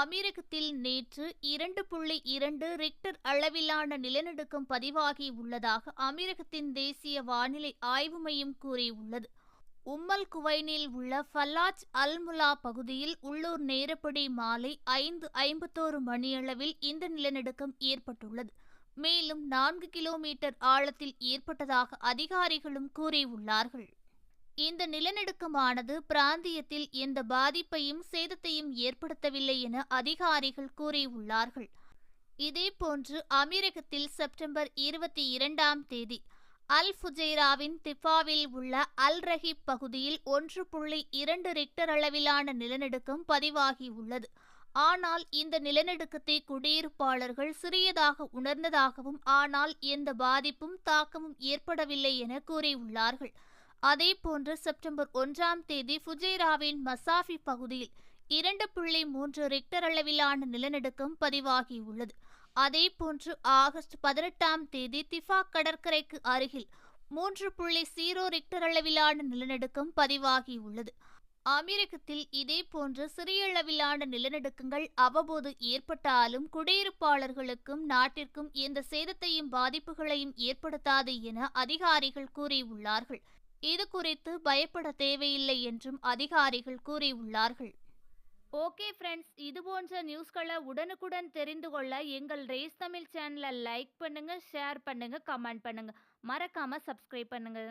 அமீரகத்தில் நேற்று இரண்டு புள்ளி இரண்டு ரிக்டர் அளவிலான நிலநடுக்கம் பதிவாகி உள்ளதாக அமீரகத்தின் தேசிய வானிலை ஆய்வு மையம் கூறியுள்ளது. உம்மல் குவைனில் உள்ள ஃபல்லாஜ் அல்முலா பகுதியில் உள்ளூர் நேரப்படி மாலை ஐந்து ஐம்பத்தோரு மணியளவில் இந்த நிலநடுக்கம் ஏற்பட்டுள்ளது. மேலும் நான்கு கிலோமீட்டர் ஆழத்தில் ஏற்பட்டதாக அதிகாரிகளும் கூறியுள்ளார்கள். இந்த நிலநடுக்கமானது பிராந்தியத்தில் எந்த பாதிப்பையும் சேதத்தையும் ஏற்படுத்தவில்லை என அதிகாரிகள் கூறியுள்ளார்கள். இதேபோன்று அமீரகத்தில் செப்டம்பர் இருபத்தி இரண்டாம் தேதி அல் ஃபுஜைராவின் திஃபாவில் உள்ள அல் ரஹீப் பகுதியில் ஒன்று புள்ளி இரண்டு ரிக்டர் அளவிலான நிலநடுக்கம் பதிவாகியுள்ளது. ஆனால் இந்த நிலநடுக்கத்தை குடியிருப்பாளர்கள் சிறியதாக உணர்ந்ததாகவும் ஆனால் எந்த பாதிப்பும் தாக்கமும் ஏற்படவில்லை என கூறியுள்ளார்கள். அதேபோன்று செப்டம்பர் ஒன்றாம் தேதி ஃபுஜேராவின் மசாஃபி பகுதியில் இரண்டு புள்ளி மூன்று ரிக்டர் அளவிலான நிலநடுக்கம் பதிவாகியுள்ளது. அதேபோன்று ஆகஸ்ட் பதினெட்டாம் தேதி திஃபா கடற்கரைக்கு அருகில் மூன்று புள்ளி சீரோ ரிக்டர் அளவிலான நிலநடுக்கம் பதிவாகியுள்ளது. அமெரிக்கத்தில் இதேபோன்ற சிறிய அளவிலான நிலநடுக்கங்கள் அவ்வப்போது ஏற்பட்டாலும் குடியிருப்பாளர்களுக்கும் நாட்டிற்கும் எந்த சேதத்தையும் பாதிப்புகளையும் ஏற்படுத்தாது என அதிகாரிகள் கூறியுள்ளார்கள். இது குறித்து பயப்பட தேவையில்லை என்றும் அதிகாரிகள் கூறியுள்ளார்கள். ஓகே ஃப்ரெண்ட்ஸ் இது போன்ற நியூஸ்களை உடனுக்குடன் தெரிந்து கொள்ள எங்கள் ரேஸ் தமிழ் சேனலை லைக் பண்ணுங்க ஷேர் பண்ணுங்க கமெண்ட் பண்ணுங்க. மறக்காம சப்ஸ்கிரைப் பண்ணுங்க.